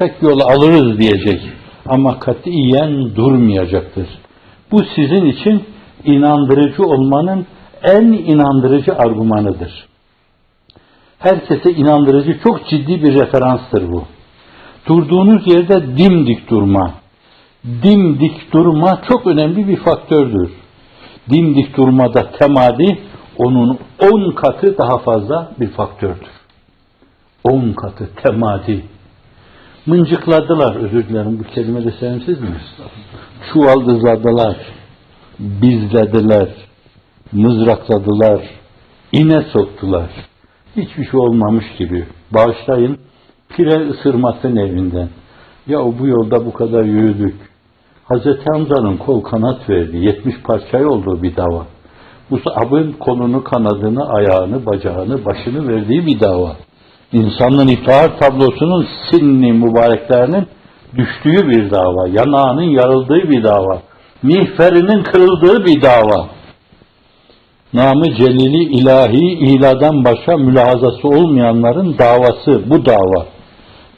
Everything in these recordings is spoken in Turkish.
tek yol alırız diyecek. Ama katiyen durmayacaktır. Bu sizin için inandırıcı olmanın en inandırıcı argümanıdır. Herkese inandırıcı çok ciddi bir referanstır bu. Durduğunuz yerde dimdik durma. Dimdik durma çok önemli bir faktördür. Dimdik durmada temadi onun on katı daha fazla bir faktördür. On katı temadi. Mıncıkladılar, özür dilerim bu kelime de sevimsiz mi? Çuvaldızladılar, bizlediler, mızrakladılar, ine soktular. Hiçbir şey olmamış gibi. Bağışlayın, pire ısırmasın evinden. Ya bu yolda bu kadar yürüdük. Hazreti Hamza'nın kol kanat verdi. 70 parçaya olduğu bir dava. Musab'ın kolunu, kanadını, ayağını, bacağını, başını verdiği bir dava. İnsanın iftihar tablosunun sinni mübareklerinin düştüğü bir dava. Yanağının yarıldığı bir dava. Mihferinin kırıldığı bir dava. Namı celili ilahi iladan başka mülahazası olmayanların davası bu dava.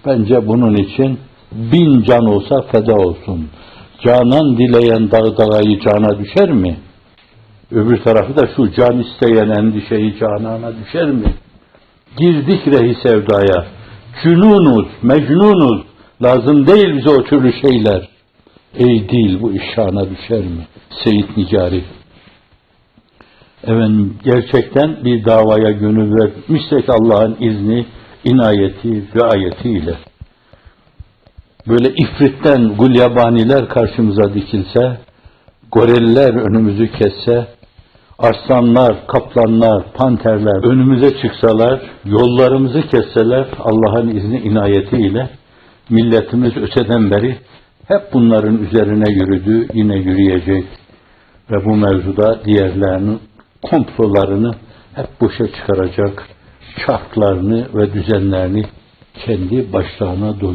Bence bunun için bin can olsa feda olsun. Canan dileyen dağ dağayı cana düşer mi? Öbür tarafı da şu can isteyen endişeyi canana düşer mi? Girdik rehi sevdaya. Cünunuz, mecnunuz. Lazım değil bize o türlü şeyler. Ey değil bu iş şana düşer mi? Seyit Nicari. Efendim gerçekten bir davaya gönül vermişsek Allah'ın izni, inayeti, riayetiyle böyle ifritten gulyabaniler karşımıza dikilse, goriller önümüzü kesse, arslanlar, kaplanlar, panterler önümüze çıksalar, yollarımızı kesseler Allah'ın izni inayetiyle milletimiz öteden beri hep bunların üzerine yürüdü, yine yürüyecek ve bu mevzuda diğerlerinin komplolarını hep boşa çıkaracak, çarklarını ve düzenlerini kendi başlarına doluyor.